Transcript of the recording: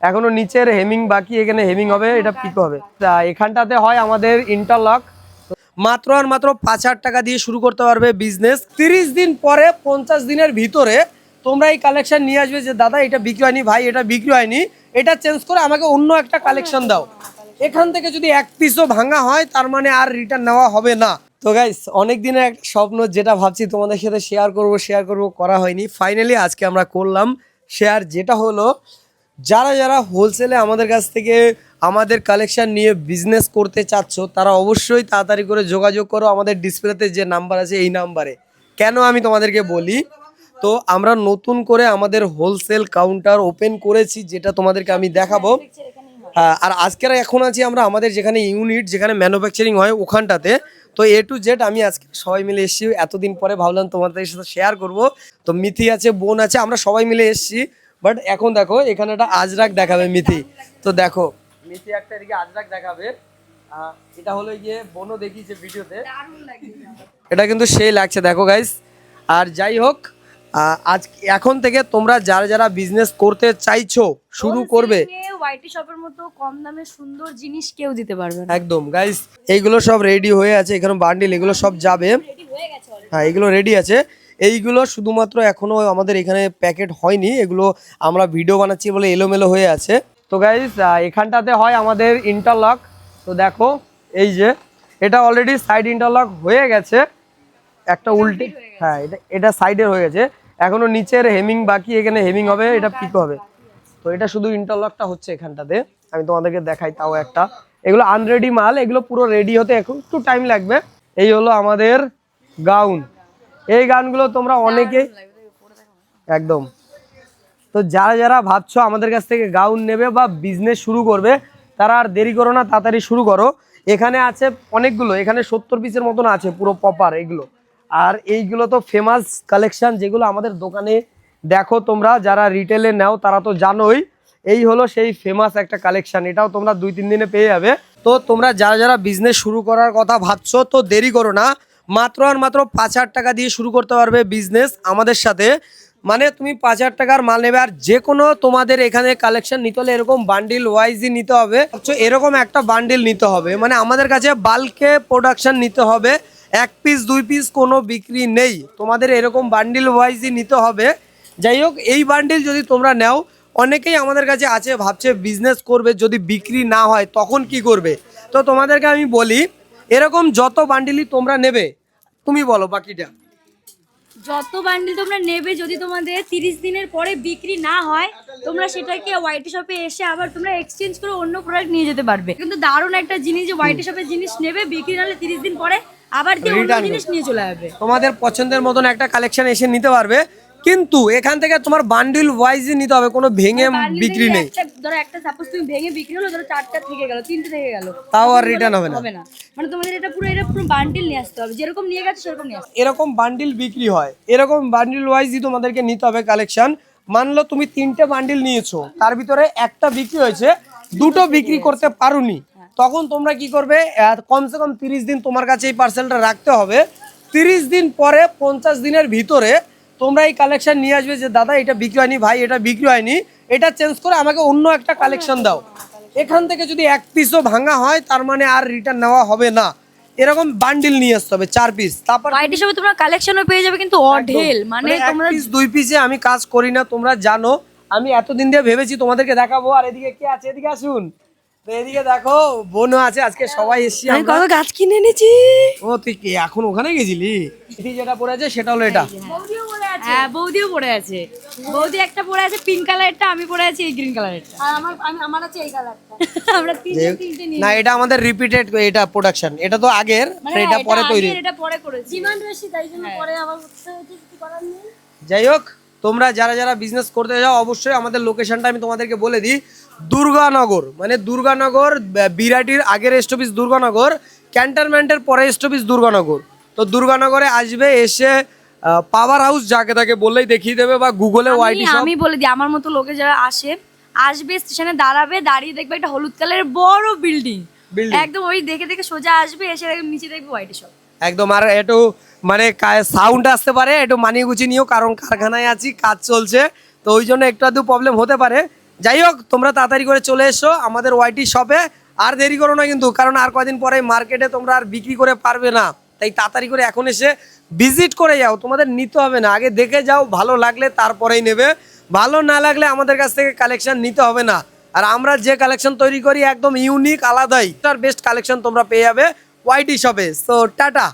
এখনও নিচের হেমিং বাকি, এখানে হেমিং হবে, এটা পিক হবে। তা এখানটাতে হয় আমাদের ইন্টারলক মাত্র আর মাত্র পাঁচ হাজার টাকা দিয়ে শুরু করতে পারবে বিজনেস তিরিশ দিন পরে, পঞ্চাশ দিনের ভিতরে তোমরা এই কালেকশন নিয়ে আসবে যে, দাদা, এটা বিক্রি হয়নি, ভাই, এটা বিক্রি হয়নি। এটা চেঞ্জ করে আমাকে অন্য একটা কালেকশন দাও। এখান থেকে যদি এক পিসও ভাঙা হয়, তার মানে আর রিটার্ন নেওয়া হবে না। তো গাইস অনেক দিনের একটা স্বপ্ন, যেটা ভাবছি তোমাদের সাথে শেয়ার করব শেয়ার করব, করা হয়নি। ফাইনালি আজকে আমরা করলাম শেয়ার যেটা হলো যারা যারা হোলসেলে আমাদের কাছ থেকে আমাদের কালেকশন নিয়ে বিজনেস করতে চাচ্ছ, তারা অবশ্যই তাড়াতাড়ি করে যোগাযোগ করো। আমাদের ডিসপ্লেতে যে নাম্বার আছে, এই নাম্বারে কেন আমি তোমাদেরকে বলি? তো আমরা নতুন করে আমাদের হোলসেল কাউন্টার ওপেন করেছি, যেটা তোমাদেরকে আমি দেখাবো। আর আজকের এখন আছি আমরা আমাদের যেখানে ইউনিট যেখানে ম্যানুফ্যাকচারিং হয় ওখানটাতে। তো এ টু জেড আমি আজকে সবাই মিলে এসেছি। এতদিন পরে ভাবলাম তোমাদের সাথে শেয়ার করব। তো মিথি আছে, বোন আছে, আমরা সবাই মিলে এসেছি। বাট এখন দেখো এখানে একটা আজরাক দেখাবে মিথি। তো দেখো মিথি একটা এদিকে আজরাক দেখাবে। এটা হলো গিয়ে বোনও দেখিয়েছে ভিডিওতে। এটা কিন্তু সেই লাগছে দেখো গাইস আর যাই হোক আজ এখন থেকে তোমরা যারা যারা বিজনেস করতে চাইছো শুরু করবে। ওয়াইটি শপের মতো কম দামে সুন্দর জিনিস কেউ দিতে পারবে না। একদম গাইস এইগুলো সব রেডি হয়ে আছে এখানে বান্ডিল এগুলো সব যাবে। হয়ে হ্যাঁ এগুলো রেডি আছে। এইগুলো শুধুমাত্র এখনও আমাদের এখানে প্যাকেট হয়নি এগুলো আমরা ভিডিও বানাচ্ছি বলে এলোমেলো হয়ে আছে। তো গাইস এখানটাতে হয় আমাদের ইন্টারলক তো দেখো এই যে এটা অলরেডি সাইড ইন্টারলক হয়ে গেছে। একটা উল্টে হ্যাঁ এটা এটা সাইডে হয়ে গেছে। এখনও নিচের হেমিং বাকি এখানে হেমিং হবে এটা পিক হবে। তো এটা শুধু ইন্টারলকটা হচ্ছে এখানটাতে। আমি তোমাদেরকে দেখাই তাও একটা। এগুলো আনরেডি মাল এগুলো পুরো রেডি হতে এখন একটু টাইম লাগবে। এই হলো আমাদের গাউন এই গানগুলো তোমরা অনেকেই একদম। তো যারা যারা ভাবছ আমাদের কাছ থেকে গাউন নেবে বা বিজনেস শুরু করবে তারা আর দেরি করো না তাড়াতাড়ি শুরু করো। এখানে আছে অনেকগুলো এখানে সত্তর পিসের মতন আছে পুরো পপার এগুলো। আর এইগুলো তো ফেমাস কালেকশন যেগুলো আমাদের দোকানে দেখো তোমরা যারা রিটেলে নাও তারা তো জানোই। এই হলো সেই ফেমাস একটা কালেকশন এটাও তোমরা দুই তিন দিনে পেয়ে যাবে। তো তোমরা যারা যারা বিজনেস শুরু করার কথা ভাবছ তো দেরি করো না। মাত্র আর মাত্র পাঁচ হাজার টাকা দিয়ে শুরু করতে পারবে বিজনেস আমাদের সাথে। মানে তুমি পাঁচ হাজার টাকার মাল নেবে আর যে কোনো তোমাদের এখানে কালেকশন নিতে হলে এরকম বান্ডিল ওয়াইজই নিতে হবে। এরকম একটা বান্ডিল নিতে হবে। মানে আমাদের কাছে বাল্কে প্রোডাকশন নিতে হবে। এক পিস দুই পিস কোনো বিক্রি নেই। তোমাদের এরকম বান্ডিল ওয়াইজই নিতে হবে। যাই হোক, এই বান্ডিল যদি তোমরা নেও, অনেকেই আমাদের কাছে আছে, ভাবছে বিজনেস করবে, যদি বিক্রি না হয় তখন কি করবে? তো তোমাদেরকে আমি বলি এরকম যত বান্ডিলই তোমরা নেবে তুমি বলো বাকিটা। যত বান্ডিল তোমরা নেবে যদি তোমাদের তিরিশ দিনের পরে বিক্রি না হয় তোমরা সেটাকে ওয়াইটি শপে এসে আবার তোমরা এক্সচেঞ্জ করে অন্য প্রোডাক্ট নিয়ে যেতে পারবে। কিন্তু দারুণ একটা জিনিস যে ওয়াইটি শপের জিনিস নেবে বিক্রি না হলে তিরিশ দিন পরে আবার দিয়ে অন্য জিনিস নিয়ে চলে যাবে তোমাদের পছন্দের মতন একটা কালেকশন এসে নিতে পারবে। কিন্তু এখান থেকে তোমার বান্ডিল ওয়াইজই নিতে হবে কোনো ভেঙে বিক্রি নেই। ধরো একটা সাপোজ তুমি ভেঙে বিক্রি হলো ধরো চারটা থেকে গেল তিনটে থেকে গেল তাও আর return হবে না। হবে না। মানে তোমাদের এটা পুরো এটা পুরো বান্ডিল নিয়ে আসতে হবে যেরকম নিয়ে গেছে সেরকম নিয়ে আসতে এরকম বান্ডিল বিক্রি হয়। এরকম বান্ডিল ওয়াইজই তোমাদেরকে নিতে হবে কালেকশন মানলো তুমি তিনটে বান্ডিল নিয়েছো তার ভিতরে একটা বিক্রি হয়েছে দুটো বিক্রি করতে পারোনি তখন তোমরা কি করবে কমসে কম তিরিশ দিন তোমার কাছে এই পার্সেলটা রাখতে হবে। তিরিশ দিন পরে পঞ্চাশ দিনের ভিতরে তোমরা এই কালেকশন নিয়ে আসবে যে দাদা এটা বিক্রি হয়নি ভাই এটা বিক্রি হয়নি। এটা চেঞ্জ করে আমাকে অন্য একটা কালেকশন দাও। এখান থেকে যদি এক পিসও ভাঙা হয় তার মানে আর রিটার্ন নেওয়া হবে না। এরকম বান্ডিল নিয়ে আসতে হবে চার পিস তারপর তোমরা কালেকশনও পেয়ে যাবে কিন্তু অঢেল। মানে তোমরা পিস দুই পিসে আমি কাজ করি না তোমরা জানো। আমি এতদিন দিয়ে ভেবেছি তোমাদেরকে দেখাবো। আর এদিকে কে আছে? এদিকে আসুন। তো এদিকে দেখো বোনও আছে। আজকে সবাই এসছি আমি কত গাছ কিনে এনেছি? ও তুই কি এখন ওখানে গেছিলি? যেটা পরে আছে সেটা হলো এটা। হ্যাঁ বৌদিও পড়ে আছে। বৌদি একটা পড়ে আছে পিঙ্ক কালারটা আমি পড়ে আছি এই গ্রিন কালারটা আর আমার আমি আমার আছে এই কালারটা আমরা তিনটে তিনটে নিয়ে না এটা আমাদের রিপিটেড এটা প্রোডাকশন এটা তো আগের মানে এটা হ্যাঁ, পরে তৈরি। এটা পরে করেছি। ডিমান্ড বেশি তাই জন্য পরে আবার কিছু করার নেই। যাই হোক তোমরা যারা যারা বিজনেস করতে যাও অবশ্যই আমাদের লোকেশনটা আমি তোমাদেরকে বলে দিই। দুর্গানগর মানে দুর্গানগর বিরাটির আগের স্টপিস দুর্গানগর ক্যান্টনমেন্টের পরে স্টপিস দুর্গানগর। তো দুর্গানগরে আসবে এসে পাওয়ার হাউস যাকে তাকে বললেই দেখিয়ে দেবে বা গুগলে ওয়াইটি আমি- শপ আমি বলে দিই আমার মতো লোকে যারা আসে আসবে স্টেশনে দাঁড়াবে দাঁড়িয়ে দেখবে একটা হলুদ কালারের বড় বিল্ডিং। একদম ওই দেখে দেখে সোজা আসবে এসে নিচে দেখবে হোয়াইট শপ একদম আর একটু মানে সাউন্ড আসতে পারে একটু মানিয়ে গুছিয়ে নিও কারণ কারখানায় আছি কাজ চলছে তো ওই জন্য একটু আধটু প্রবলেম হতে পারে। যাই হোক তোমরা তাড়াতাড়ি করে চলে এসো আমাদের ওয়াইটি শপে আর দেরি করো না কিন্তু কারণ আর কদিন পরে মার্কেটে তোমরা আর বিক্রি করে পারবে না। তাই তাড়াতাড়ি করে এখন এসে ভিজিট করে যাও, তোমাদের নিতে হবে না। আগে দেখে যাও, ভালো লাগলে তারপরেই নেবে। ভালো না লাগলে আমাদের কাছ থেকে কালেকশন নিতে হবে না। আর আমরা যে কালেকশন তৈরি করি একদম ইউনিক আলাদাই। তার বেস্ট কালেকশন তোমরা পেয়ে যাবে ওয়াইটি শপে সো টাটা।